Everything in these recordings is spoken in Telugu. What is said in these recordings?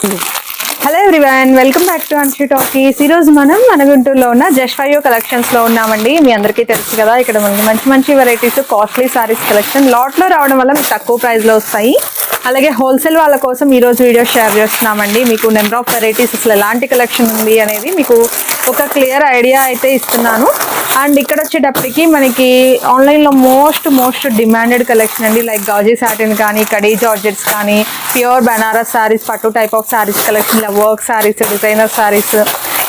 Hello everyone welcome back to Anshi talkies ఈ రోజు మనం మన గుంటూరులో ఉన్న జస్ట్ ఫైవ్ కలెక్షన్స్లో ఉన్నామండి. మీ అందరికీ తెలుసు కదా ఇక్కడ మనకి మంచి మంచి వెరైటీస్ కాస్ట్లీ సారీస్ కలెక్షన్ లాట్లో రావడం వల్ల మీకు తక్కువ ప్రైస్లో వస్తాయి. అలాగే హోల్సేల్ వాళ్ళ కోసం ఈ రోజు వీడియో షేర్ చేస్తున్నామండి. మీకు నెంబర్ ఆఫ్ వెరైటీస్ అసలు ఎలాంటి కలెక్షన్ ఉంది అనేది మీకు ఒక క్లియర్ ఐడియా అయితే ఇస్తున్నాను. అండ్ ఇక్కడ వచ్చేటప్పటికి మనకి ఆన్లైన్లో మోస్ట్ మోస్ట్ డిమాండెడ్ కలెక్షన్ అండి. లైక్ గాజీ సాటిన్ కానీ కడీ జార్జెట్స్ కానీ ప్యూర్ బనారస్ సారీస్ పట్టు టైప్ ఆఫ్ సారీస్ కలెక్షన్ ఇలా వర్క్ సారీస్ డిజైనర్ సారీస్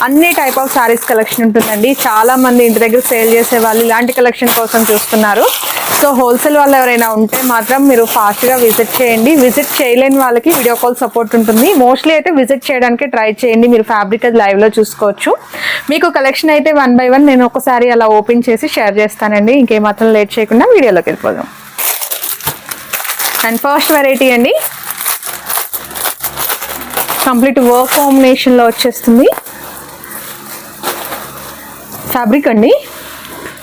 అన్ని టైప్ ఆఫ్ శారీస్ కలెక్షన్ ఉంటుందండి. చాలా మంది ఇంటి దగ్గర సేల్ చేసే వాళ్ళు ఇలాంటి కలెక్షన్ కోసం చూస్తున్నారు. సో హోల్సేల్ వాళ్ళు ఎవరైనా ఉంటే మాత్రం మీరు ఫాస్ట్గా విజిట్ చేయండి. విజిట్ చేయలేని వాళ్ళకి వీడియో కాల్ సపోర్ట్ ఉంటుంది. మోస్ట్లీ అయితే విజిట్ చేయడానికి ట్రై చేయండి. మీరు ఫ్యాబ్రిక్ అది లైవ్లో చూసుకోవచ్చు. మీకు కలెక్షన్ అయితే వన్ బై వన్ నేను ఒకసారి అలా ఓపెన్ చేసి షేర్ చేస్తానండి. ఇంకేమాత్రం లేట్ చేయకుండా వీడియోలోకి వెళ్ళిపోదాం. అండ్ ఫస్ట్ వెరైటీ అండి. కంప్లీట్ వర్క్ కాంబినేషన్లో వచ్చేస్తుంది. ఫ్యాబ్రిక్ అండి.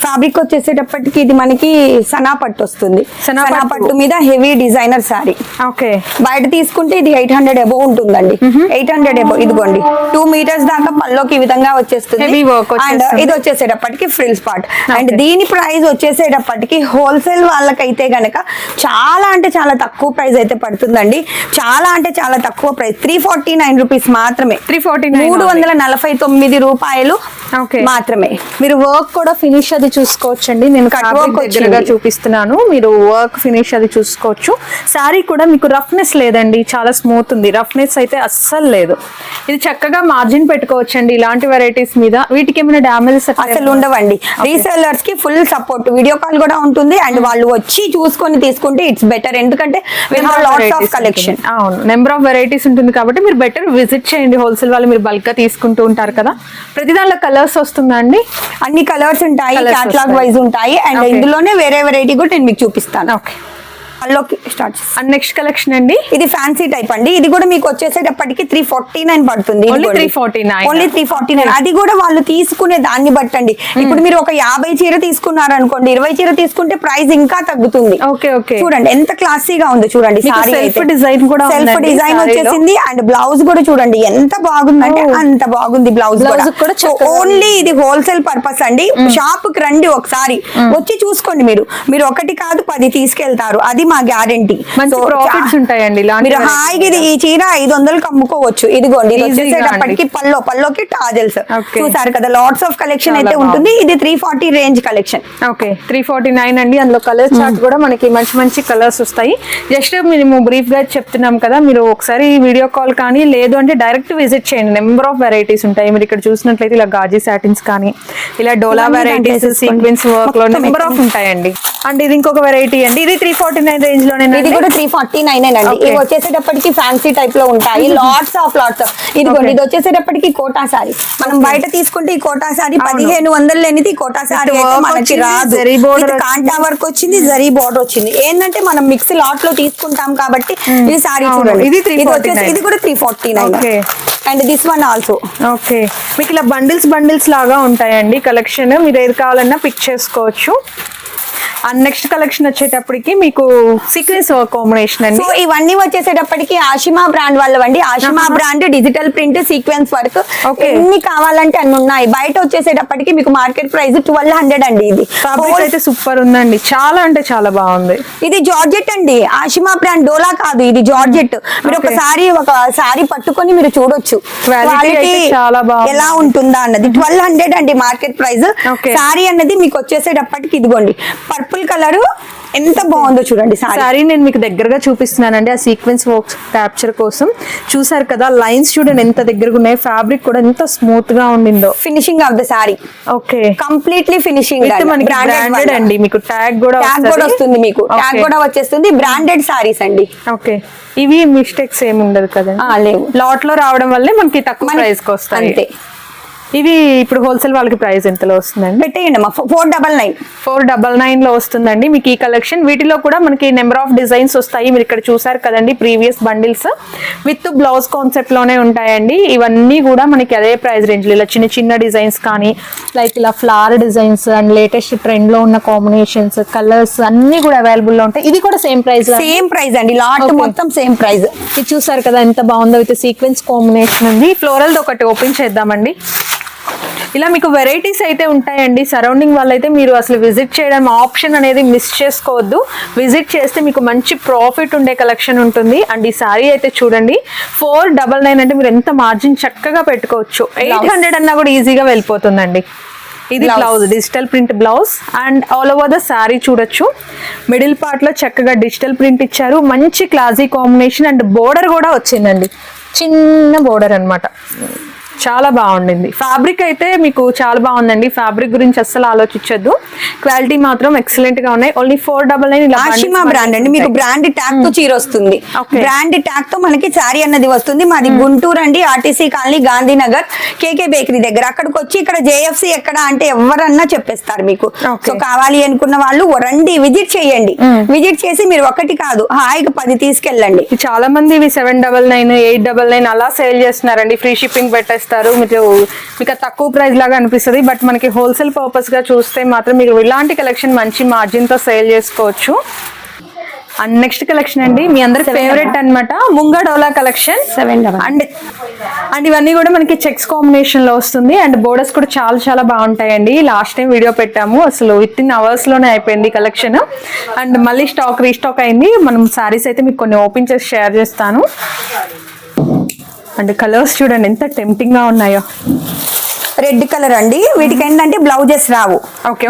ఫ్యాబ్రిక్ వచ్చేసేటప్పటికి ఇది మనకి సనా పట్టు వస్తుంది. సనా పట్టు. మీద హెవీ డిజైనర్ సారీ ఓకే. బయట తీసుకుంటే ఇది ఎయిట్ హండ్రెడ్ అబోవ్ ఉంటుందండి. ఎయిట్ హండ్రెడ్ అబోవ్ ఇదిగోండి. టూ మీటర్స్ దాకా పల్లోకి ఈ విధంగా వచ్చేస్తుంది. అండ్. ఇది వచ్చేసేటప్పటికి ఫ్రిల్స్ పార్ట్ అండ్. దీని ప్రైస్ వచ్చేసేటప్పటికి హోల్సేల్ వాళ్ళకైతే గనక చాలా అంటే చాలా తక్కువ ప్రైస్ అయితే పడుతుందండి. చాలా అంటే చాలా తక్కువ price three forty nine rupees మాత్రమే. 349 మూడు వందల నలభై తొమ్మిది రూపాయలు మాత్రమే. మీరు వర్క్ కూడా ఫినిష్ అది చూసుకోవచ్చండి. నేను దగ్గరగా. చూపిస్తున్నాను. మీరు వర్క్ ఫినిష్ అది చూసుకోవచ్చు. సారీ కూడా మీకు రఫ్నెస్ లేదండి. చాలా స్మూత్ ఉంది. రఫ్నెస్ అయితే అస్సలు లేదు. ఇది చక్కగా మార్జిన్ పెట్టుకోవచ్చండి. ఇలాంటి వెరైటీస్ మీద. వీటికి ఏమైనా డ్యామేజెస్ అసలు ఉండవండి. రీసెల్లర్స్కి ఫుల్ సపోర్ట్ వీడియో కాల్ కూడా ఉంటుంది. అండ్ వాళ్ళు వచ్చి చూసుకొని తీసుకుంటే ఇట్స్ బెటర్ ఎందుకంటే కలెక్షన్ అవును. నెంబర్ ఆఫ్ వెరైటీస్ ఉంటుంది కాబట్టి మీరు బెటర్ విజిట్ చేయండి. హోల్సేల్ వాళ్ళు మీరు బల్క్గా తీసుకుంటూ ఉంటారు కదా. ప్రతి దాంట్లో కలర్స్ వస్తుందా అండి? అన్ని కలర్స్ ఉంటాయి. క్యాటలాగ్. వైజ్ ఉంటాయి అండ్. ఇందులోనే వేరే వెరైటీ కూడా నేను మీకు చూపిస్తాను ఓకే అల్లోకి స్టార్ట్ అండ్ నెక్స్ట్ కలెక్షన్ అండి? ఇది ఫ్యాన్సీ టైప్ అండి. ఇది కూడా మీకు వచ్చేసేటప్పటికి త్రీ ఫార్టీ నైన్ పడుతుంది. Only 349. Only three forty nine అది కూడా వాళ్ళు తీసుకునే దాన్ని బట్టండి. ఇప్పుడు మీరు ఒక యాభై చీర తీసుకున్నారు అనుకోండి ఇరవై చీర తీసుకుంటే ప్రైస్ ఇంకా తగ్గుతుంది. ఓకే ఓకే చూడండి ఎంత క్లాసీగా ఉంది చూడండి design కూడా సెల్ఫ్ డిజైన్. వచ్చేసింది అండ్ బ్లౌజ్ కూడా చూడండి ఎంత బాగుందంటే Oh. అంత బాగుంది బ్లౌజ్ కూడా. ఓన్లీ ఇది హోల్సేల్ పర్పస్ అండి. షాప్కి రండి ఒకసారి. వచ్చి చూసుకోండి మీరు. మీరు ఒకటి కాదు పది తీసుకెళ్తారు. అది మా గ్యారంటీ మంచి profits ఉంటాయండి మీరు హాయిగా ఇది ఈ చీర ఐదు వందలకు అమ్ముకోవచ్చు. ఇదిగోండి ఇది వచ్చేసేటప్పటికి పల్లో పల్లోకి టాజల్స్. చూసారు కదా లాట్స్ ఆఫ్ కలెక్షన్ అయితే ఉంటుంది. ఇది three forty range collection okay three forty nine అండి. అందులో కలర్ చార్ట్ కూడా మనకి మంచి మంచి కలర్స్ వస్తాయి. జస్ట్ మేము బ్రీఫ్గా చెప్తున్నాం కదా మీరు ఒకసారి వీడియో కాల్ కానీ లేదు అంటే డైరెక్ట్ విజిట్ చేయండి. నెంబర్ ఆఫ్ వెరైటీస్ ఉంటాయి. మీరు ఇక్కడ చూసినట్లయితే ఇలా గాజీ సాటిన్స్ కానీ ఇలా డోలా వెరైటీస్ సీక్వెన్స్ వర్క్లో నెంబర్ ఆఫ్ ఉంటాయండి. అండ్ ఇది ఇంకొక వెరైటీ అండి. ఇది త్రీ ఫార్టీ నైన్ రేంజ్లోనే ఇది కూడా త్రీ ఫార్టీ నైన్ అండి. ఇవి వచ్చేసేటప్పటికి ఫ్యాన్సీ టైప్లో ఉంటాయి. లాట్స్ ఆఫ్ లాట్స్ ఇదిగోండి. ఇది వచ్చేసేటప్పటికి కోటా సారీ మనం బయట తీసుకుంటే ఈ కోటా సారీ. పదిహేను వందలు లేనిది ఈ కోటా సారీ మనకి రాదు. కాంటా వర్క్ వచ్చింది. జరీ బోర్డర్ వచ్చింది. ఏంటంటే మనం మిక్స్ లాట్లో తీసుకుంటాం కాబట్టి ఈ సారీ ఇది ఇది వచ్చేసి 349. ఇది కూడా three forty nine. And this one also okay మీకు ఇలా బండిల్స్ బండిల్స్ లాగా ఉంటాయండి కలెక్షన్ మీరు ఏది కావాలన్నా పిక్ చేసుకోవచ్చు. అండ్ నెక్స్ట్ కలెక్షన్ వచ్చేటప్పటికి మీకు సీక్వెన్స్ వర్క్ కాంబినేషన్ అండి. సో ఇవన్నీ వచ్చేసేటప్పటికి Ashima brand వాళ్ళవండి. Ashima. Brand digital print sequence work. ఎన్ని కావాలంటే అన్ని ఉన్నాయి. బయట వచ్చేసేటప్పటికి మీకు మార్కెట్ ప్రైస్ ట్వెల్వ్ హండ్రెడ్ అండి ఇది. అయితే సూపర్ ఉందండి. చాలా అంటే చాలా బాగుంది. ఇది జార్జెట్ అండి. ఆషిమా బ్రాండ్ డోలా కాదు ఇది జార్జెట్. మీరు. ఒకసారి ఒక సారీ పట్టుకొని మీరు చూడొచ్చు. చాలా బాగుంది. ఎలా ఉంటుందా అన్నది. ట్వెల్వ్ హండ్రెడ్ అండి మార్కెట్ ప్రైస్. సారీ అన్నది మీకు వచ్చేసేటప్పటికి ఇదిగోండి. Purple colour. ఎంత బాగుందో చూడండి సారీ. నేను మీకు దగ్గరగా చూపిస్తున్నానండి ఆ సీక్వెన్స్ వర్క్ క్యాప్చర్ కోసం. చూసారు కదా లైన్స్ చూడండి ఎంత దగ్గరగా ఉన్నాయి. ఫ్యాబ్రిక్ కూడా ఎంత స్మూత్గా ఉండిందో. Finishing of the sari okay. Completely finishing branded అండి మీకు ట్యాగ్ కూడా ట్యాగ్ కూడా వస్తుంది మీకు. ట్యాగ్ కూడా వచ్చేస్తుంది. బ్రాండెడ్ సారీస్ అండి. ఓకే. ఇవి మిస్టేక్స్ ఏమి ఉండదు కదండి? ఆ, లేవు. లాట్లో రావడం వల్లే మనకి తక్కువ ప్రైస్కి వస్తాయి. అంతే. ఇవి ఇప్పుడు హోల్సేల్ వాళ్ళకి ప్రైస్ ఎంతలో వస్తుందండి? పెట్టేయండి అమ్మా. Four double nine. Four double నైన్లో వస్తుందండి మీకు ఈ కలెక్షన్. వీటిలో కూడా మనకి నెంబర్ ఆఫ్ డిజైన్స్ వస్తాయి. మీరు ఇక్కడ చూసారు కదండి ప్రీవియస్ బండిల్స్. విత్ బ్లౌజ్ కాన్సెప్ట్లోనే ఉంటాయండి. ఇవన్నీ కూడా మనకి అదే ప్రైస్ రేంజ్ ఇలా చిన్న చిన్న డిజైన్స్ కానీ లైక్ ఇలా ఫ్లవర్ డిజైన్స్ అండ్ లేటెస్ట్ ట్రెండ్లో ఉన్న కాంబినేషన్స్ కలర్స్ అన్ని కూడా అవైలబుల్లో ఉంటాయి. ఇది కూడా సేమ్ ప్రైస్ సేమ్ ప్రైస్ అండి. లాట్. మొత్తం సేమ్ ప్రైస్. ఇది చూసారు కదా ఎంత బాగుందో విత్ సీక్వెన్స్ కాంబినేషన్ ఉంది ఫ్లోరల్ ఒకటి ఓపెన్ చేద్దామండి. ఇలా మీకు వెరైటీస్ అయితే ఉంటాయండి. సరౌండింగ్ వాళ్ళైతే మీరు అసలు విజిట్ చేయడం ఆప్షన్ అనేది మిస్ చేసుకోవద్దు. విజిట్ చేస్తే మీకు మంచి ప్రాఫిట్ ఉండే కలెక్షన్ ఉంటుంది. అండ్ ఈ సారీ అయితే చూడండి. ఫోర్ డబల్ నైన్ అంటే మీరు ఎంత మార్జిన్ చక్కగా పెట్టుకోవచ్చు. ఎయిట్ హండ్రెడ్ అన్నా కూడా ఈజీగా వెళ్ళిపోతుందండి. ఇది. Blouse digital print blouse and all over the sari చూడొచ్చు. మిడిల్ పార్ట్లో చక్కగా డిజిటల్ ప్రింట్ ఇచ్చారు. మంచి క్లాసీ కాంబినేషన్ అండ్ బోర్డర్ కూడా వచ్చిందండి. చిన్న బోర్డర్ అన్నమాట. చాలా బాగుండింది. ఫ్యాబ్రిక్ అయితే మీకు చాలా బాగుందండి. ఫ్యాబ్రిక్ గురించి అస్సలు ఆలోచించొద్దు. క్వాలిటీ మాత్రం ఎక్సలెంట్గా ఉన్నాయి. Only four double nine Ashima brand అండి. మీకు బ్రాండ్ ట్యాగ్తో చీర వస్తుంది. బ్రాండ్ ట్యాగ్తో మనకి శారీ అన్నది వస్తుంది. మాది గుంటూరు అండి. RTC colony Gandhinagar. KK bakery దగ్గర. అక్కడికి వచ్చి ఇక్కడ జేఎఫ్సి ఎక్కడ అంటే ఎవరన్నా చెప్పేస్తారు మీకు. సో కావాలి అనుకున్న వాళ్ళు రండి విజిట్ చేయండి. విజిట్ చేసి మీరు ఒకటి కాదు హాయిగా పది తీసుకెళ్ళండి. చాలా మంది ఇవి seven double nine eight double nine అలా సేల్ చేస్తున్నారండి. ఫ్రీ షిప్పింగ్ పెట్టేస్తారు. మీరు మీకు అది తక్కువ ప్రైస్ లాగా అనిపిస్తుంది బట్ మనకి హోల్సేల్ పర్పస్గా చూస్తే మాత్రం మీరు ఇలాంటి కలెక్షన్ మంచి మార్జిన్తో సేల్ చేసుకోవచ్చు. అండ్ నెక్స్ట్ కలెక్షన్ అండి మీ అందరి ఫేవరెట్ అన్నమాట ముంగా డోలా కలెక్షన్ double. అండ్ అండ్ ఇవన్నీ కూడా మనకి చెక్స్ కాంబినేషన్లో వస్తుంది. అండ్ బోర్డర్స్ కూడా చాలా చాలా బాగుంటాయండి. లాస్ట్ టైం వీడియో పెట్టాము అసలు విత్ ఇన్ అవర్స్లోనే అయిపోయింది కలెక్షన్ అండ్ మళ్ళీ స్టాక్ రీస్టాక్ అయింది. మనం సారీస్ అయితే మీకు కొన్ని ఓపెన్ చేసి షేర్ చేస్తాను. అండ్ కలర్స్ చూడండి ఎంత టెంప్టింగ్గా ఉన్నాయో. రెడ్ కలర్ అండి. వీటికి ఏంటంటే బ్లౌజెస్ రావు.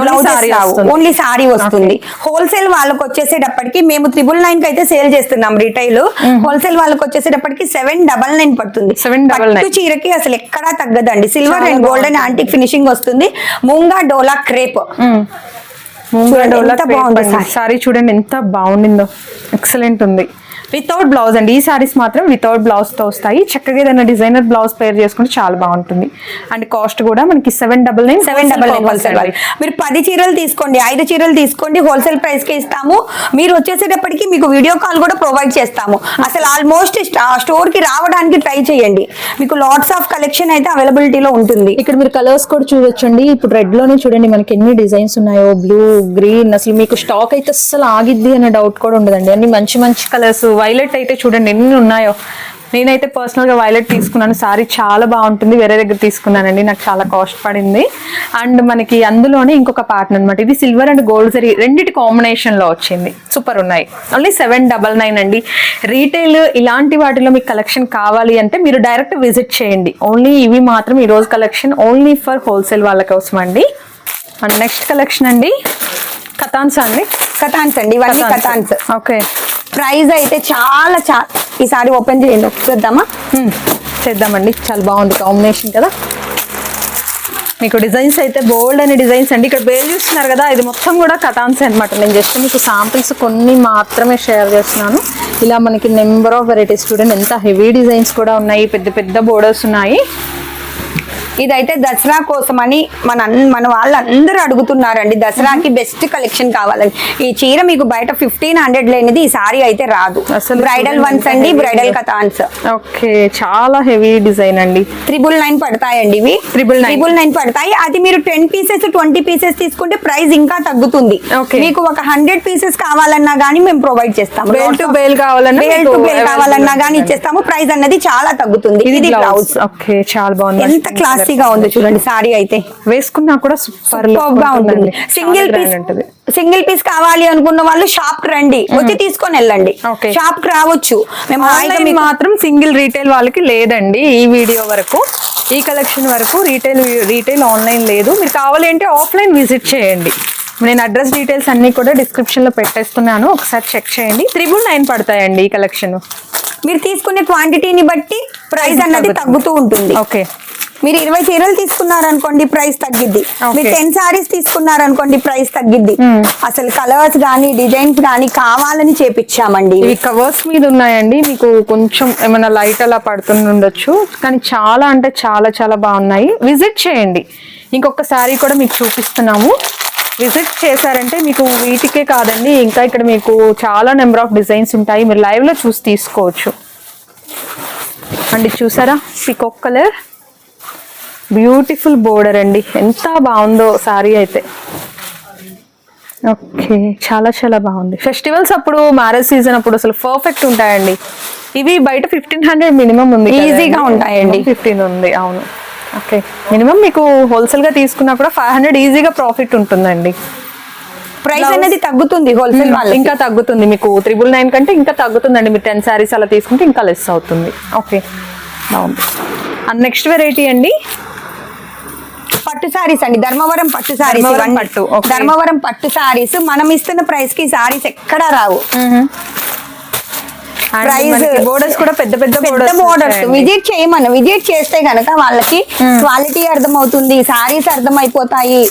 బ్లౌజెస్ రావు. ఓన్లీ సారీ వస్తుంది. హోల్సేల్ వాళ్ళకి వచ్చేసేటప్పటికి మేము త్రిబుల్ నైన్కి అయితే సేల్ చేస్తున్నాం రిటైల్. హోల్సేల్ వాళ్ళకి వచ్చేసేటప్పటికి సెవెన్ డబల్ నైన్ పడుతుంది. 799. పట్టు చీరకి అసలు ఎక్కడా తగ్గదండి. Silver and golden antique finishing వస్తుంది. ముంగా డోలా క్రేప్. బాగుందో saree. సారీ. చూడండి ఎంత బాగుండిందో. ఎక్సలెంట్ ఉంది. వితౌట్ బ్లౌజ్ అండి ఈ సారీస్ మాత్రం వితౌట్ బ్లౌజ్తో వస్తాయి. చక్కగా ఏదైనా డిజైనర్ బ్లౌజ్ పేర్ చేసుకుంటే చాలా బాగుంటుంది. అండ్ కాస్ట్ కూడా మనకి seven double nine seven double nine wholesale వాళ్ళు మీరు పది చీరలు తీసుకోండి ఐదు చీరలు తీసుకోండి హోల్సేల్ ప్రైస్కి ఇస్తాము. మీరు వచ్చేసేటప్పటికి మీకు వీడియో కాల్ కూడా ప్రొవైడ్ చేస్తాము. అసలు ఆల్మోస్ట్ స్టోర్కి రావడానికి ట్రై చేయండి. మీకు లాట్స్ ఆఫ్ కలెక్షన్ అయితే అవైలబిలిటీలో ఉంటుంది. ఇక్కడ మీరు కలర్స్ కూడా చూడొచ్చండి. ఇప్పుడు రెడ్లోనే చూడండి మనకి ఎన్ని డిజైన్స్ ఉన్నాయో బ్లూ గ్రీన్ అసలు మీకు స్టాక్ అయితే అస్సలు ఆగిద్ది అనే డౌట్ కూడా ఉండదండి. అన్ని మంచి మంచి కలర్స్ వైలెట్ అయితే చూడండి ఎన్ని ఉన్నాయో. నేనైతే పర్సనల్గా వైలెట్ తీసుకున్నాను. సారీ చాలా బాగుంటుంది. వేరే దగ్గర తీసుకున్నానండి. నాకు చాలా కాస్ట్ పడింది. అండ్ మనకి అందులోనే ఇంకొక ప్యాటర్న్ అనమాట ఇది సిల్వర్ అండ్ గోల్డ్ జరీ రెండిటి కాంబినేషన్లో వచ్చింది. సూపర్ ఉన్నాయి. ఓన్లీ సెవెన్ డబల్ నైన్ అండి. రీటైల్ ఇలాంటి వాటిలో మీకు కలెక్షన్ కావాలి అంటే మీరు డైరెక్ట్ విజిట్ చేయండి. ఓన్లీ ఇవి మాత్రం ఈ రోజు కలెక్షన్ ఓన్లీ ఫర్ హోల్సేల్ వాళ్ళ కోసం అండి. అండ్ నెక్స్ట్ కలెక్షన్ అండి. కథాన్స్ అండి. కథాన్స్ అండి. ఇవన్నీ కథాన్స్ ఓకే ప్రైస్ అయితే చాలా చాలా ఈసారి ఓపెన్ చేయండి చూద్దామా? చేద్దామండి. చాలా బాగుంది కాంబినేషన్ కదా. మీకు డిజైన్స్ అయితే బోల్డ్ అనే డిజైన్స్ అండి. ఇక్కడ వేలు చూస్తున్నారు కదా ఇది మొత్తం కూడా కటాన్స్ అనమాట నేను జస్ట్ మీకు సాంపిల్స్ కొన్ని మాత్రమే షేర్ చేస్తున్నాను. ఇలా మనకి నెంబర్ ఆఫ్ వెరైటీస్ చూడండి. ఎంత హెవీ డిజైన్స్ కూడా ఉన్నాయి. పెద్ద పెద్ద బోర్డర్స్ ఉన్నాయి. ఇదైతే దసరా కోసం అని మన మన వాళ్ళందరూ అడుగుతున్నారండి. దసరాకి బెస్ట్ కలెక్షన్ కావాలని. ఈ చీర మీకు బయట ఫిఫ్టీన్ హండ్రెడ్ లేనిది ఈ సారీ అయితే రాదు. బ్రైడల్ వన్స్ అండి బ్రైడల్. కథాన్స్. ఓకే చాలా హెవీ డిజైన్ అండి. త్రిబుల్ నైన్ పడతాయండి ఇవి. Nine. త్రిబుల్ నైన్ పడతాయి. అది మీరు టెన్ పీసెస్ ట్వంటీ పీసెస్ తీసుకుంటే ప్రైస్ ఇంకా తగ్గుతుంది. మీకు ఒక హండ్రెడ్ పీసెస్ కావాలన్నా గానీ మేము ప్రొవైడ్ చేస్తాము. Bale to bale కావాలన్నా బేల్ టు బేల్ కావాలన్నా గానీ. ఇచ్చేస్తాము. ప్రైస్ అన్నది చాలా తగ్గుతుంది. ఇది బ్లౌజ్ ఓకే చాలా బాగుంది. ఎంత క్లాసీగా ఉందో చూడండి సారీ అయితే. వేసుకున్నా కూడా సూపర్గా ఉంటుంది. సింగిల్ పీస్ ఉంటుంది. సింగిల్ పీస్ కావాలి అనుకున్న వాళ్ళు షాప్కి రండి. వచ్చి తీసుకొని వెళ్ళండి. షాప్కి రావచ్చు. మేము మాత్రం సింగిల్ రీటైల్ వాళ్ళకి లేదండి. ఈ వీడియో వరకు ఈ కలెక్షన్ వరకు రీటైల్ రీటైల్ ఆన్లైన్ లేదు. మీరు కావాలి అంటే ఆఫ్లైన్ విజిట్ చేయండి. నేను అడ్రస్ డీటెయిల్స్ అన్ని కూడా డిస్క్రిప్షన్లో పెట్టేస్తున్నాను. ఒకసారి చెక్ చేయండి. త్రిబుల్ నైన్ పడతాయండి ఈ కలెక్షన్ మీరు తీసుకునే క్వాంటిటీని బట్టి ప్రైస్ అన్నది. తగ్గుతూ ఉంటుంది. ఓకే మీరు ఇరవై చీరలు తీసుకున్నారనుకోండి ప్రైస్ తగ్గిద్ది. మీరు టెన్ సారీస్ తీసుకున్నారనుకోండి ప్రైస్ తగ్గిద్ది. Hmm. అసలు కలర్స్ కానీ డిజైన్స్ కానీ కావాలని చేపించామండి ఇవి కవర్స్ మీద ఉన్నాయండి. మీకు కొంచెం ఏమైనా లైట్ అలా పడుతుండొచ్చు కానీ చాలా అంటే చాలా చాలా బాగున్నాయి. విజిట్ చేయండి. ఇంకొక శారీ కూడా మీకు చూపిస్తున్నాము. విజిట్ చేశారంటే మీకు వీటికే కాదండి. ఇంకా ఇక్కడ మీకు చాలా నెంబర్ ఆఫ్ డిజైన్స్ ఉంటాయి. మీరు live లో చూసి తీసుకోవచ్చు. అండి చూసారా? పికొక్ కలర్ బ్యూటిఫుల్ బోర్డర్ అండి. ఎంత బాగుందో శారీ అయితే. ఓకే. చాలా చాలా బాగుంది. ఫెస్టివల్స్ అప్పుడు మ్యారేజ్ సీజన్ అప్పుడు అసలు పర్ఫెక్ట్ ఉంటాయండి. ఇవి బయట ఫిఫ్టీన్ హండ్రెడ్ మినిమం ఉంది Easy గా ఉంటాయండి. ఫిఫ్టీన్ ఉంది అవును. ఓకే. మినిమం మీకు హోల్సేల్గా తీసుకున్నా కూడా ఫైవ్ హండ్రెడ్ ఈజీగా ప్రాఫిట్ ఉంటుందండి. ప్రైస్ అనేది తగ్గుతుంది హోల్సేల్ వాళ్ళకి. ఇంకా తగ్గుతుంది మీకు. త్రిబుల్ నైన్ కంటే ఇంకా తగ్గుతుందండి. మీరు టెన్ శారీస్ అలా తీసుకుంటే ఇంకా లెస్ అవుతుంది. ఓకే. బాగుంది. అండ్ నెక్స్ట్ వెరైటీ అండి. పట్టు సారీస్ అండి. ధర్మవరం పట్టు సారీస్. పట్టు. ధర్మవరం పట్టు సారీస్ మనం ఇస్తున్న ప్రైస్కి సారీస్ ఎక్కడా రావు. ప్రైస్ బోర్డర్స్ కూడా పెద్ద పెద్ద పెద్ద బోర్డర్స్ బోర్డర్స్ విజిట్ చేయమను. విజిట్ చేస్తే గనక వాళ్ళకి క్వాలిటీ అర్థమవుతుంది సారీస్ అర్థమైపోతాయి.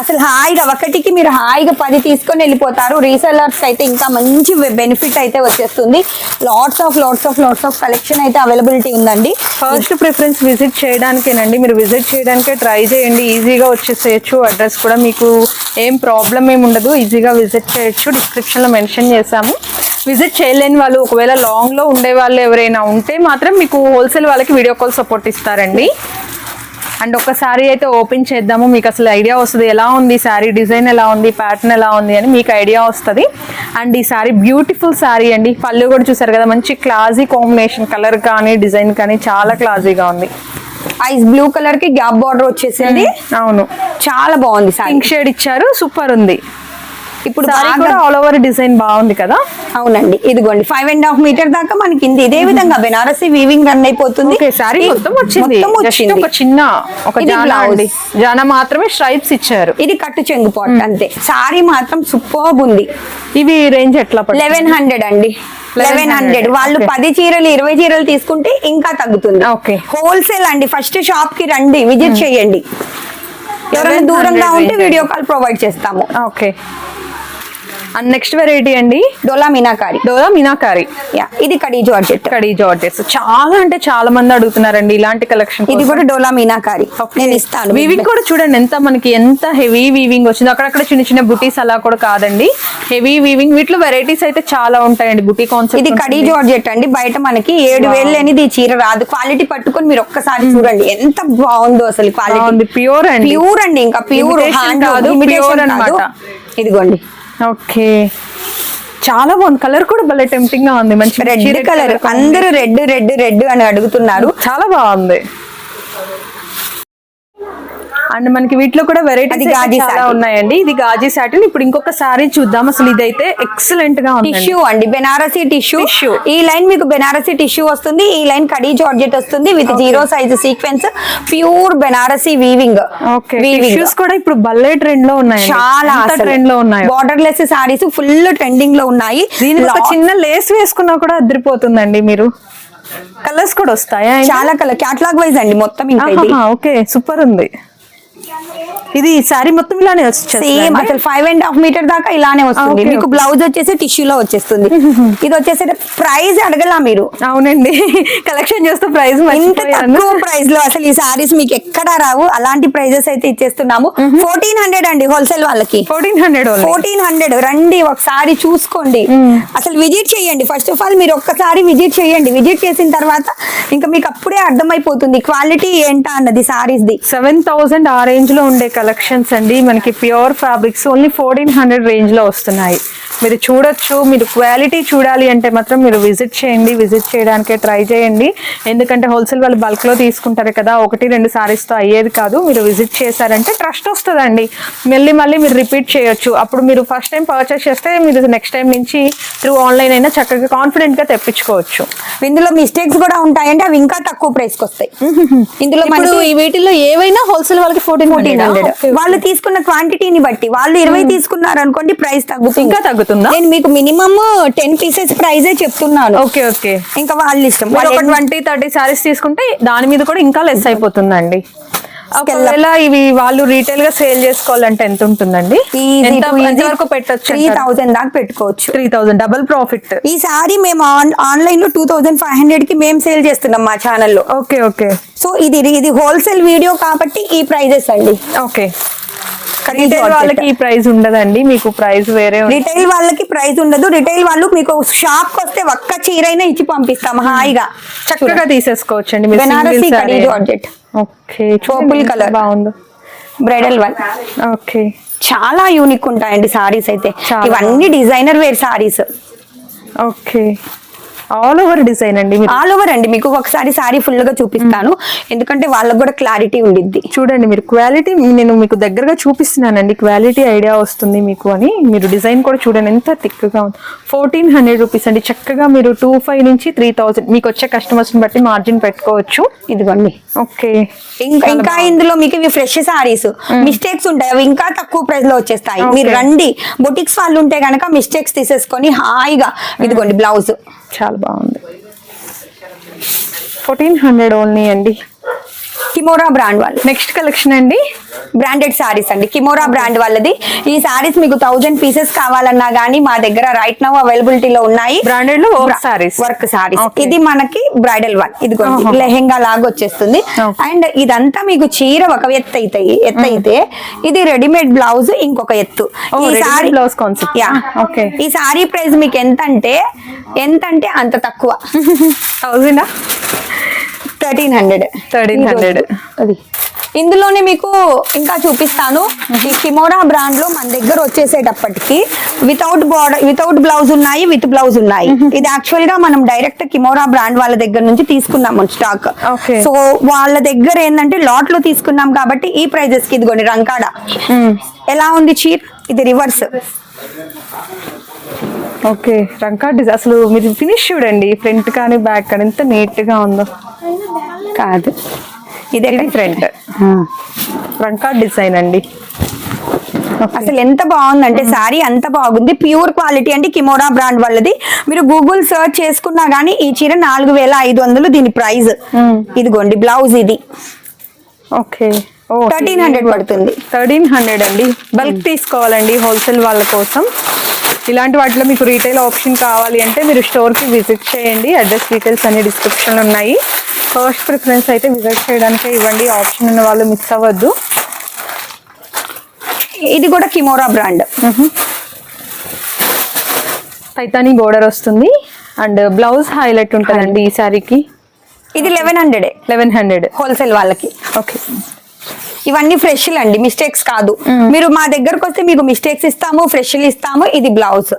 అసలు హాయిగా ఒకటికి మీరు హాయిగా పది తీసుకొని వెళ్ళిపోతారు. రీసెలర్స్కి అయితే ఇంకా మంచి బెనిఫిట్ అయితే వచ్చేస్తుంది. Lots of lots of lots of collection అయితే అవైలబిలిటీ ఉందండి. ఫస్ట్ ప్రిఫరెన్స్ విజిట్ చేయడానికేనండి. మీరు విజిట్ చేయడానికే ట్రై చేయండి. ఈజీగా వచ్చేసేయచ్చు. అడ్రస్ కూడా మీకు ఏం ప్రాబ్లం ఏమి ఉండదు. ఈజీగా విజిట్ చేయొచ్చు. డిస్క్రిప్షన్లో మెన్షన్ చేశాము. విజిట్ చేయలేని వాళ్ళు ఒకవేళ లాంగ్లో ఉండే వాళ్ళు ఎవరైనా ఉంటే మాత్రం మీకు హోల్సేల్ వాళ్ళకి వీడియో కాల్ సపోర్ట్ ఇస్తారండి. అండ్ ఒక శారీ అయితే ఓపెన్ చేద్దాము. మీకు అసలు ఐడియా వస్తుంది ఎలా ఉంది శారీ డిజైన్ ఎలా ఉంది ప్యాటర్న్ ఎలా ఉంది అని మీకు ఐడియా వస్తుంది. అండ్ ఈ శారీ బ్యూటిఫుల్ శారీ అండి. పళ్ళు కూడా చూసారు కదా మంచి క్లాసీ కాంబినేషన్ కలర్ కానీ డిజైన్ కానీ చాలా క్లాసీగా ఉంది. ఐస్ బ్లూ కలర్కి గ్యాప్ బార్డర్ వచ్చేసింది. అవును. చాలా బాగుంది పింక్ షేడ్ ఇచ్చారు సూపర్ ఉంది. ఇప్పుడు కూడా ఆల్ ఓవర్ డిజైన్ బాగుంది కదా? అవునండి. ఇదిగోండి ఫైవ్ అండ్ హాఫ్ మీటర్ దాకా మనకి ఇంది. విధంగా బెనారసి వీవింగ్ రన్ అయిపోతుంది. ఓకే ఈ- మొత్తం వచ్చింది. ఒక చిన్న ఒక జానా మాత్రమే స్ట్రైప్స్ ఇచ్చారు. ఇది కట్టు చెంగు పాట్ అంతే. సారీ మాత్రం సూపర్ ఉంది. ఇవి రేంజ్ ఎట్లా? లెవెన్ హండ్రెడ్ అండి. లెవెన్ హండ్రెడ్ వాళ్ళు. పది చీరలు ఇరవై చీరలు తీసుకుంటే ఇంకా తగ్గుతుంది. Okay. హోల్సేల్ అండి. ఫస్ట్ షాప్కి రండి. విజిట్ చేయండి. ఎవరైనా 1100 దూరంగా ఉంటే వీడియో కాల్ ప్రొవైడ్ చేస్తాము. ఓకే అండ్ నెక్స్ట్ వెరైటీ అండి? డోలా మీనాకారి. డోలా మీనాకారి. యా ఇది కడీ జార్జెట్. కడీ జార్జెస్ చాలా అంటే చాలా మంది అడుగుతున్నారండి ఇలాంటి కలెక్షన్ ఇది కూడా డోలా మీనాకారి. నేను ఇస్తాను వీవింగ్ కూడా చూడండి ఎంత మనకి ఎంత హెవీ వీవింగ్ వచ్చింది. అక్కడక్కడ చిన్న చిన్న బుటీస్ అలా కూడా కాదండి. హెవీ వీవింగ్ వీటిలో వెరైటీస్ అయితే చాలా ఉంటాయండి బుటీ కాన్సెప్ట్ ఇది కడీ జార్జెట్ అండి. బయట మనకి ఏడు వేలు అనేది ఈ చీర రాదు. క్వాలిటీ పట్టుకొని మీరు ఒక్కసారి చూడండి. ఎంత బాగుందో అసలు క్వాలిటీ ప్యూర్ అండి. ప్యూర్ అండి ఇంకా. ప్యూర్ హ్యాండ్ కాదు. ఇదిగోండి. ఓకే. చాలా బాగుంది. కలర్ కూడా భలే టెంప్టింగ్గా ఉంది. మంచి రెడ్ కలర్ అందరూ రెడ్ రెడ్ రెడ్ అని అడుగుతున్నారు. చాలా బాగుంది. అండ్ మనకి వీటిలో కూడా అది వెరైటీస్ గాజీ చాలా. ఉన్నాయండి. ఇది గాజీ సాటిన్ ఇప్పుడు ఇంకొక సారీ చూద్దాం. అసలు ఇదైతే ఎక్సలెంట్గా ఉంది టిష్యూ అండి. బెనారసీ టిష్యూ. ఈ లైన్ మీకు బెనారసీ టిష్యూ వస్తుంది. ఈ లైన్ కడీ జార్జెట్ వస్తుంది with zero size sequence pure Banarasi weaving okay tissues కూడా ఇప్పుడు భలే ట్రెండ్లో ఉన్నాయి చాలా ట్రెండ్లో ఉన్నాయి. బార్డర్ లెస్ సారీస్ ఫుల్ ట్రెండింగ్లో ఉన్నాయి. దీనికి చిన్న లేస్ వేసుకున్నా కూడా అదిరిపోతుందండి మీరు. కలర్స్ కూడా వస్తాయా చాలా కలర్ క్యాటలాగ్ వైజ్ అండి మొత్తం ఇంకా ఓకే సూపర్ ఉంది. ఇది సారీ మొత్తం ఇలానే వచ్చేస్తుంది. సేమ్ అసలు ఫైవ్ అండ్ హాఫ్ మీటర్ దాకా ఇలానే వస్తుంది. Okay, మీకు. బ్లౌజ్ వచ్చేసి టిష్యూ లో వచ్చేస్తుంది. ఇది వచ్చేసి ప్రైస్ అడగలా మీరు. అవునండి. కలెక్షన్ చేస్తే ప్రైస్ ఇంత తక్కువ ప్రైస్లో అసలు ఈ సారీస్ మీకు ఎక్కడా రావు? అలాంటి ప్రైజెస్ అయితే ఇచ్చేస్తున్నాము. ఫోర్టీన్ హండ్రెడ్ అండి హోల్సేల్ వాళ్ళకి. ఫోర్టీన్ హండ్రెడ్ ఫోర్టీన్ హండ్రెడ్ రండి ఒకసారి చూసుకోండి. అసలు విజిట్ చేయండి. ఫస్ట్ ఆఫ్ ఆల్ మీరు ఒక్కసారి విజిట్ చేయండి. విజిట్ చేసిన తర్వాత ఇంకా మీకు అప్పుడే అర్థమైపోతుంది. క్వాలిటీ ఏంటా అన్నది సారీస్ ది. సెవెన్ థౌసండ్ ఆ రేంజ్లో ఉండే కలెక్షన్స్ అండి. మనకి pure fabrics only fourteen hundred రేంజ్లో వస్తున్నాయి. మీరు చూడొచ్చు మీరు క్వాలిటీ చూడాలి అంటే మాత్రం మీరు విజిట్ చేయండి విజిట్ చేయడానికే ట్రై చేయండి. ఎందుకంటే హోల్సేల్ వాళ్ళు బల్క్లో తీసుకుంటారు కదా ఒకటి రెండు సారీస్తో అయ్యేది కాదు. మీరు విజిట్ చేశారంటే ట్రస్ట్ వస్తుందండి. మళ్ళీ మళ్ళీ మీరు రిపీట్ చేయొచ్చు. అప్పుడు మీరు ఫస్ట్ టైం పర్చేస్ చేస్తే మీరు నెక్స్ట్ టైం నుంచి త్రూ ఆన్లైన్ అయినా చక్కగా కాన్ఫిడెంట్గా తెప్పించుకోవచ్చు. ఇందులో మిస్టేక్స్ కూడా ఉంటాయంటే అవి ఇంకా తక్కువ ప్రైస్కి వస్తాయి. ఇందులో ఇప్పుడు మనకి ఈ వీటిలో ఏవైనా హోల్సేల్ వాళ్ళకి ఫోర్టీన్ ఫోర్టీన్ హండ్రెడ్. వాళ్ళు తీసుకున్న క్వాంటిటీని బట్టి వాళ్ళు ఇరవై తీసుకున్నారు అనుకోండి ప్రైస్ తగ్గుతుంది. ఇంకా తగ్గుతుందా. నేను మీకు మినిమమ్ టెన్ పీసెస్ ప్రైజే చెప్తున్నాను. Okay okay. ఇంకా వాళ్ళ ఇష్టం ఒక ట్వంటీ థర్టీ సారీస్ తీసుకుంటే దాని మీద కూడా ఇంకా లెస్ అయిపోతుందండి. ఒకవేళ ఇవి వాళ్ళు రీటైల్గా సేల్ చేసుకోవాలంటే ఎంత ఉంటుందండి? వరకు పెట్టొచ్చు త్రీ థౌసండ్ దాకా పెట్టుకోవచ్చు. త్రీ థౌసండ్ డబుల్ ప్రాఫిట్ ఈ సారీ మేము ఆన్ ఆన్లైన్లో టూ థౌసండ్ ఫైవ్ హండ్రెడ్కి మేము సేల్ చేస్తున్నాం మా ఛానల్లో ఓకే ఓకే. సో ఇది ఇది హోల్సేల్ వీడియో కాబట్టి ఈ ప్రైజెస్ అండి. ఓకే. రీటైల్. వాళ్ళకి ప్రైస్ ఉండదండి. మీకు ప్రైస్ వేరే. రిటైల్ వాళ్ళకి ప్రైస్ ఉండదు. రిటైల్ వాళ్ళు మీకు షాప్కి వస్తే ఒక్క చీరైనా ఇచ్చి పంపిస్తాం హాయిగా. చక్కగా తీసేసుకోవచ్చండి మీరు బెనారసి. Georgette okay colour. ఎంత బాగుందో. బ్రైడల్ వన్ ఓకే చాలా యూనిక్ ఉంటాయండి సారీస్ అయితే. ఇవన్నీ designer wear sarees okay all over design అండి ఆల్ ఓవర్ అండి. మీకు ఒకసారి సారీ ఫుల్గా చూపిస్తాను. ఎందుకంటే వాళ్ళకి కూడా క్లారిటీ ఉండిద్ది. చూడండి మీరు క్వాలిటీ నేను మీకు దగ్గరగా చూపిస్తున్నానండి. క్వాలిటీ ఐడియా వస్తుంది మీకు అని. మీరు డిజైన్ కూడా చూడండి ఎంత థిక్గా ఉంది. ఫోర్టీన్ హండ్రెడ్ రూపీస్ అండి. చక్కగా మీరు టూ ఫైవ్ నుంచి త్రీ థౌసండ్ మీకు వచ్చే కస్టమర్స్ని బట్టి మార్జిన్ పెట్టుకోవచ్చు. ఇదిగోండి. ఓకే. ఇంకా ఇందులో మీకు ఇవి ఫ్రెష్ సారీస్ మిస్టేక్స్ ఉంటాయి. అవి ఇంకా తక్కువ ప్రైస్లో వచ్చేస్తాయి. మీరు రండి. బొటిక్స్ వాళ్ళు ఉంటే గనక మిస్టేక్స్ తీసేసుకొని హాయిగా ఇదిగోండి బ్లౌజ్ చాలా బాగుంది. ఫోర్టీన్ హండ్రెడ్ ఓన్లీ అండి. కిమోరా బ్రాండ్ వాళ్ళు నెక్స్ట్ కలెక్షన్ అండి. బ్రాండెడ్ సారీస్ అండి. కిమోరా బ్రాండ్ వాళ్ళది. ఈ సారీస్ మీకు థౌజండ్ పీసెస్ కావాలన్నా గానీ మా దగ్గర రైట్ నౌ అవైలబిలిటీలో ఉన్నాయి. బ్రాండెడ్లో వర్క్ సారీస్ వర్క్ సారీస్. ఇది మనకి బ్రైడల్ వన్ ఆహా. లెహెంగా లాగా వచ్చేస్తుంది. అండ్ ఇదంతా మీకు చీర ఒక ఎత్తు అయితే ఎత్తు అయితే ఇది రెడీమేడ్ బ్లౌజ్ ఇంకొక ఎత్తు. Oh, readymade blouse concept. Yeah Okay. ఈ సారీ ప్రైస్ మీకు ఎంత అంటే ఎంత అంటే అంత తక్కువ. థౌజండా థర్టీన్ హండ్రెడ్. 1300. అది. ఇందులోనే మీకు ఇంకా చూపిస్తాను. ఈ కిమోరా బ్రాండ్లో మన దగ్గర వచ్చేసేటప్పటికి వితౌట్ బార్డర్ వితౌట్ బ్లౌజ్ ఉన్నాయి విత్ బ్లౌజ్ ఉన్నాయి. ఇది యాక్చువల్గా మనం డైరెక్ట్ కిమోరా బ్రాండ్ వాళ్ళ దగ్గర నుంచి తీసుకున్నాము స్టాక్. సో వాళ్ళ దగ్గర ఏంటంటే లాట్లో తీసుకున్నాం కాబట్టి ఈ ప్రైజెస్కి ఇదిగోండి రంకాడ. ఎలా ఉంది చీర్? ఇది రివర్స్. ఓకే రంకా డిజైన్ అసలు మీరు ఫినిష్ చూడండి ఫ్రంట్ కానీ బ్యాక్ కానీ ఎంత నీట్గా ఉందో. కాదు. ఇది ఫ్రంట్. రంకా డిజైన్ అండి. అసలు ఎంత బాగుందంటే సారీ అంత బాగుంది ప్యూర్ క్వాలిటీ అంటే కిమోరా బ్రాండ్ వాళ్ళది. మీరు గూగుల్ సర్చ్ చేసుకున్నా గానీ ఈ చీర నాలుగు వేల ఐదు వందలు దీని ప్రైస్. ఇదిగోండి బ్లౌజ్ ఇది. ఓకే. థర్టీన్ హండ్రెడ్ పడుతుంది. థర్టీన్ హండ్రెడ్ అండి. బల్క్ తీసుకోవాలండి హోల్సేల్ వాళ్ళ కోసం. ఇలాంటి వాటిలో మీకు రీటైల్ ఆప్షన్ కావాలి అంటే మీరు స్టోర్కి విజిట్ చేయండి. అడ్రస్ డీటెయిల్స్ అన్ని డిస్క్రిప్షన్ ఉన్నాయి. ఫస్ట్ ప్రిఫరెన్స్ అయితే విజిట్ చేయడానికే ఇవ్వండి. ఆప్షన్ ఉన్న వాళ్ళు మిస్ అవ్వద్దు. ఇది కూడా కిమోరా బ్రాండ్ పైతానీ బోర్డర్ వస్తుంది. అండ్ బ్లౌజ్ హైలైట్ ఉంటుందండి ఈ సారీకి. ఇది eleven hundred eleven hundred wholesale వాళ్ళకి. ఓకే ఇవన్నీ ఫ్రెష్ అండి మిస్టేక్స్ కాదు. మీరు మా దగ్గరకు వస్తే మీకు మిస్టేక్స్ ఇస్తాము ఫ్రెష్ ఇస్తాము ఇది blouse.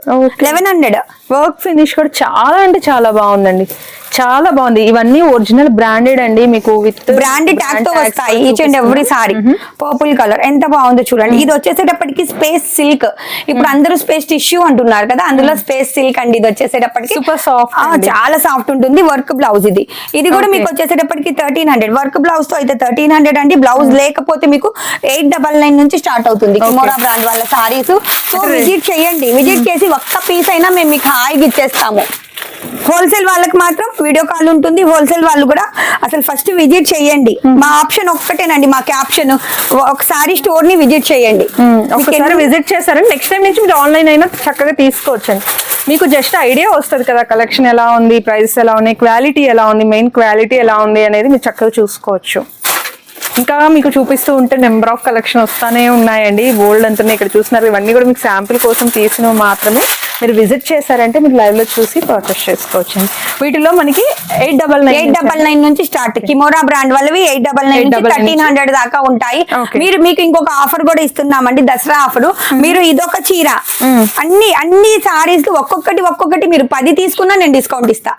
Eleven hundred work finish కూడా చాలా అంటే చాలా బాగుందండి. చాలా బాగుంది. ఇవన్నీ ఒరిజినల్ బ్రాండెడ్ అండి. మీకు విత్ బ్రాండ్ ట్యాగ్తో వస్తాయి. Each and every saree purple colour ఎంత బాగుందో చూడండి. ఇది వచ్చేసేటప్పటికి స్పేస్ సిల్క్ ఇప్పుడు అందరూ స్పేస్ టిష్యూ అంటున్నారు కదా. అందులో స్పేస్ సిల్క్ అండి. ఇది వచ్చేసేటప్పటికి ఆ, అండి. చాలా సాఫ్ట్ ఉంటుంది. వర్క్ బ్లౌజ్ ఇది. ఇది కూడా. మీకు వచ్చేసేటప్పటికి థర్టీన్ హండ్రెడ్ వర్క్ బ్లౌజ్తో అయితే థర్టీన్ హండ్రెడ్ అండి. బ్లౌజ్ లేకపోతే మీకు ఎయిట్ డబల్ నైన్ నుంచి స్టార్ట్ అవుతుంది. కిమోరా బ్రాండ్ వాళ్ళ సారీస్ సో విజిట్ చేయండి. విజిట్ చేసి ఒక్క పీస్ అయినా మేము మీకు హాయిగా ఇచ్చేస్తాము. హోల్సేల్ వాళ్ళకి మాత్రం వీడియో కాల్ ఉంటుంది. హోల్సేల్ వాళ్ళు కూడా అసలు ఫస్ట్ విజిట్ చేయండి. మా ఆప్షన్ ఒక్కటేనండి మా క్యాప్షన్ ఒకసారి స్టోర్ని విజిట్ చేయండి. ఒకసారి విజిట్ చేశారంటే నెక్స్ట్ టైం నుంచి మీరు ఆన్లైన్ అయినా చక్కగా తీసుకోవచ్చండి. మీకు జస్ట్ ఐడియా వస్తుంది కదా కలెక్షన్ ఎలా ఉంది ప్రైస్ ఎలా ఉన్నాయి క్వాలిటీ ఎలా ఉంది మెయిన్ క్వాలిటీ ఎలా ఉంది అనేది మీరు చక్కగా చూసుకోవచ్చు. ఇంకా మీకు చూపిస్తూ ఉంటే నెంబర్ ఆఫ్ కలెక్షన్ వస్తానే ఉన్నాయండి. బోల్డ్ అంతా ఇక్కడ చూస్తున్నారు. ఇవన్నీ కూడా మీకు శాంపిల్ కోసం తీసినవి మాత్రమే. మీరు విజిట్ చేశారంటే మీరు లైవ్లో చూసి పర్చేస్ చేసుకోవచ్చు. వీటిలో మనకి eight double nine eight double nine నుంచి స్టార్ట్ కిమోరా బ్రాండ్ వాళ్ళవి ఎయిట్ డబల్ నైన్ నుంచి 899 థర్టీన్ హండ్రెడ్ దాకా ఉంటాయి. మీరు మీకు ఇంకొక ఆఫర్ కూడా ఇస్తున్నామండి దసరా ఆఫర్ మీరు ఇదొక చీర. అన్ని అన్ని సారీస్ ఒక్కొక్కటి ఒక్కొక్కటి మీరు పది తీసుకున్నా నేను డిస్కౌంట్ ఇస్తా.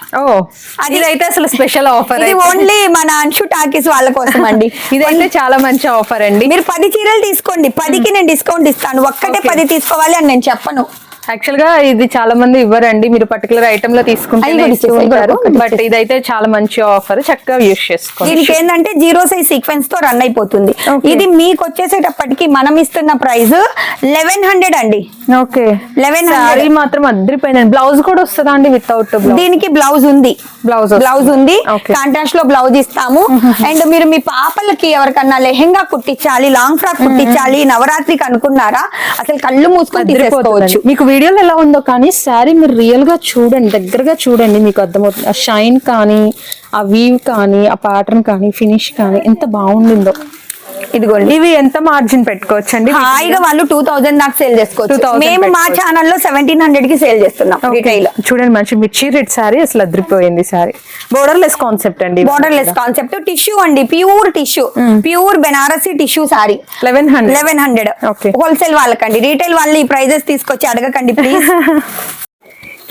అది- ఇదైతే అసలు స్పెషల్ ఆఫర్ ఇది ఓన్లీ మన అన్షు టాకీస్ వాళ్ళ కోసం అండి ఇదైతే చాలా మంచి ఆఫర్ అండి. మీరు పది చీరలు తీసుకోండి. పదికి నేను డిస్కౌంట్ ఇస్తాను. ఒక్కటే. పది తీసుకోవాలి అని నేను చెప్పను. యాక్చువల్గా ఇది చాలా మంది ఇవ్వరండి. మీరు పర్టికులర్ ఐటమ్లో తీసుకుంటే అవి కూడా ఇస్తూ ఇచ్చేసి, ఉంటారు ఒక్కొక్కటి బట్ ఇదైతే చాలా మంచి ఆఫర్ చక్కగా యూస్ చేసుకోండి. దీనికి ఏంటంటే జీరో సైజ్ సీక్వెన్స్తో రన్ అయిపోతుంది. ఇది మీకు వచ్చేసేటప్పటికి మనం ఇస్తున్న ప్రైస్ లెవెన్ హండ్రెడ్ అండి. ఓకే. 1100. సారీ మాత్రం బ్లౌజ్ కూడా వస్తుందా అండి వితౌట్ దీనికి బ్లౌజ్ ఉంది. బ్లౌజ్ బ్లౌజ్ ఉంది. కాంట్రాస్ట్లో బ్లౌజ్ ఇస్తాము. అండ్ మీరు మీ పాపలకి ఎవరికన్నా లెహెంగా కుట్టించాలి లాంగ్ ఫ్రాక్ కుట్టించాలి నవరాత్రికి అనుకున్నారా? అసలు కళ్ళు మూసుకొని తీసేసుకోవచ్చు. మీకు వీడియోలో ఎలా ఉందో కానీ శారీ మీరు రియల్గా చూడండి దగ్గరగా చూడండి మీకు అర్థమవుతుంది. ఆ షైన్ కానీ ఆ వీవ్ కానీ ఆ ప్యాటర్న్ కానీ ఫినిష్ కానీ ఎంత బాగుండిందో. ఇదిగోండి. ఇవి ఎంత మార్జిన్ పెట్టుకోవచ్చండి? హాయిగా వాళ్ళు టూ థౌజండ్ దాకా సేల్ చేసుకోవచ్చు. 2000 మేము మా పెట్టుకోవచ్చు. ఛానల్లో సెవెంటీన్ హండ్రెడ్కి సేల్ చేస్తున్నాం రిటైల్ చూడండి మంచి మిర్చి రెడ్ సారీ అసలు అదిరిపోయింది సారీ బోర్డర్ లెస్ కాన్సెప్ట్ అండి బోర్డర్ లెస్ కాన్సెప్ట్ టిష్యూ అండి pure tissue pure Banarasi tissue saree eleven hundred eleven hundred. Wholesale వాళ్ళకండి. Retail వాళ్ళు ఈ ప్రైజెస్ తీసుకొచ్చి అడగకండి ప్లీజ్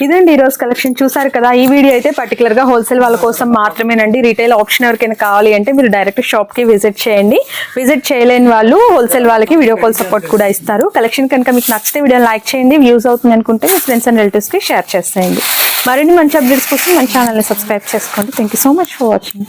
ఇదండి ఈరోజు కలెక్షన్. చూసారు కదా ఈ వీడియో అయితే పర్టికులర్గా హోల్సేల్ వాళ్ళ కోసం మాత్రమేనండి. రీటైల్ ఆప్షన్ ఎవరికైనా కావాలి అంటే మీరు డైరెక్ట్ షాప్కి విజిట్ చేయండి. విజిట్ చేయలేని వాళ్ళు హోల్సేల్ వాళ్ళకి వీడియో కాల్ సపోర్ట్ కూడా ఇస్తారు. కలెక్షన్ కనుక మీకు నచ్చితే వీడియో లైక్ చేయండి వ్యూస్ అవుతుంది అనుకుంటే మీ ఫ్రెండ్స్ అండ్ రిలేటివ్స్కి షేర్ చేసేయండి. మరిన్ని మంచి అప్డేట్స్ కోసం మన ఛానల్ని సబ్స్క్రైబ్ చేసుకోండి. Thank you so much for watching